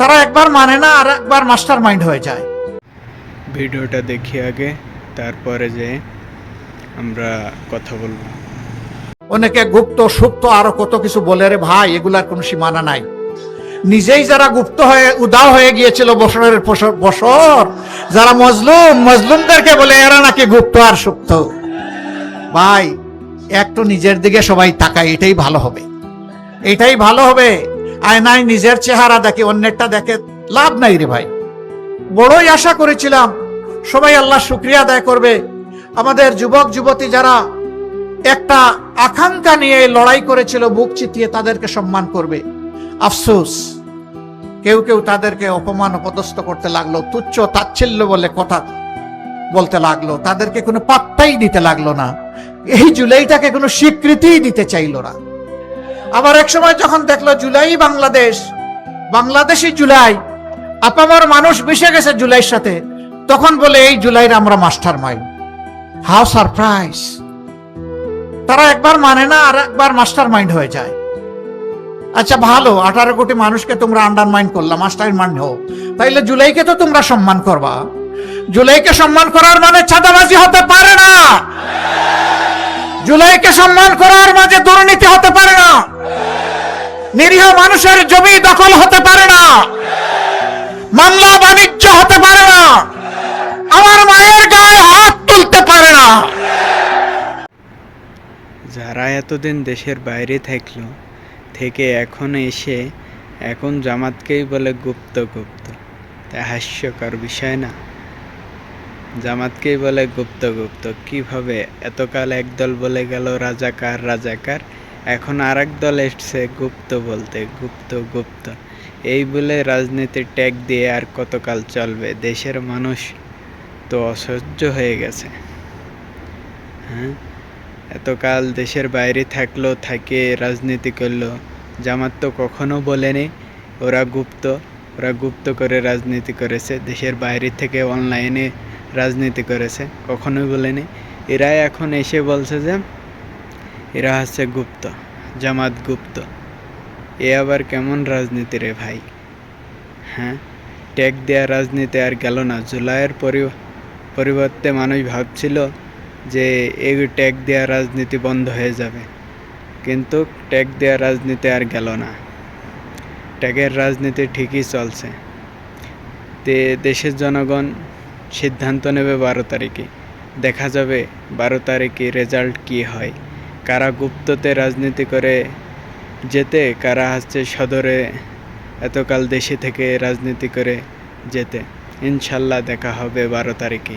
তারা একবার মানে না আর একবার মাস্টার মাইন্ড হয়ে যায়। ভিডিওটা দেখি আগে তারপরে যে আমরা কথা বলব। অনেকে গুপ্ত সুপ্ত আরও কত কিছু বলে রে ভাই এগুলার কোনো সীমানা নাই। নিজেই যারা গুপ্ত হয়ে উদাও হয়ে গিয়েছিল বছরের বছর যারা মজলুম মজলুমদেরকে বলে এরা নাকি গুপ্ত আর সুপ্ত? ভাই একটু নিজের দিকে সবাই তাকায় এটাই ভালো হবে। এটাই ভালো হবে আয়নায় নিজের চেহারা দেখে, অন্যেরটা দেখে লাভ নাই রে ভাই। বড়ই আশা করেছিলাম, সবাই আল্লাহ শুক্রিয়া আদায় করবে। আমাদের যুবক, যুবতী যারা একটা আকাঙ্ক্ষা নিয়ে লড়াই করেছিল, বুক চিতিয়ে তাদেরকে সম্মান করবে। আফসোস, কেউ কেউ তাদেরকে অপমান, অপদস্থ করতে লাগল, তুচ্ছ তাচ্ছিল্য বলে কথা বলতে লাগল, তাদেরকে কোনো পাত্তাই দিতে লাগল না। এই জুলাইটাকে কোনো স্বীকৃতিই দিতে চাইলো না। আবার এক সময় যখন দেখল জুলাই বাংলাদেশ বাংলাদেশি জুলাই, আপামর মানুষ মিশে গেছে জুলাইয়ের সাথে, তখন বলে, এই জুলাইয়ের আমরা মাস্টার মাইন্ড। How surprise! তারা একবার মানে না, আর একবার মাস্টার মাইন্ড হয়ে যায়। আচ্ছা ভালো, আঠারো কোটি মানুষকে তোমরা আন্ডারমাইন্ড করলা, মাস্টার মাইন্ড হো তাইলে জুলাইকে তো তোমরা সম্মান করবা। জুলাইকে সম্মান করার মানে ছাদাবাজি হতে পারে না। জুলাইকে সম্মান করার মাঝে দুর্নীতি হতে পারে না। নিরীহ মানুষের জমি দখল হতে পারে না। মামলা বাণিজ্য হতে পারে না। আমার মায়ের গায়ে হাত তুলতে পারে না। যারা এতদিন দেশের বাইরে থাকল, থেকে এখন এসে এখন জামাতকেই বলে গুপ্ত গুপ্ত। তা হাস্যকর বিষয় না। জামাতকেই বলে গুপ্ত গুপ্ত। কীভাবে এতকাল একদল বলে গেল, রাজাকার রাজাকার? এখন আর এক দল এসছে গুপ্ত বলতে, গুপ্ত গুপ্ত। এই বলে রাজনীতির ট্যাগ দিয়ে আর কতকাল চলবে? দেশের মানুষ তো অসহ্য হয়ে গেছে। হ্যাঁ? এতকাল দেশের বাইরে থাকল, থাকে, রাজনীতি করল। জামাত তো কখনো বলেনি, ওরা গুপ্ত ওরা গুপ্ত করে রাজনীতি করেছে। দেশের বাইরে থেকে অনলাইনে রাজনীতি করেছে, কখনোই বলেনি। এরা এখন এসে বলছে যে এরা হচ্ছে গুপ্ত, জামাত গুপ্ত। এ আবার কেমন রাজনীতি রে ভাই? হ্যাঁ ট্যাগ দেওয়া রাজনীতি আর গেল না। জুলাইয়ের পরি- পরিবর্তে মানুষ ভাবছিল যে এই ট্যাগ দেওয়া রাজনীতি বন্ধ হয়ে যাবে। কিন্তু ট্যাগ দেওয়া রাজনীতি আর গেল না। ট্যাগের রাজনীতি ঠিকই চলছে। তে দেশের জনগণ সিদ্ধান্ত নেবে বারো তারিখে। দেখা যাবে বারো তারিখে রেজাল্ট কী হয়। কারা গুপ্ততে রাজনীতি করে যেতে, কারা হচ্ছে সদরে, এতকাল দেশে থেকে রাজনীতি করে যেতে। ইনশাল্লাহ দেখা হবে বারো তারিখে।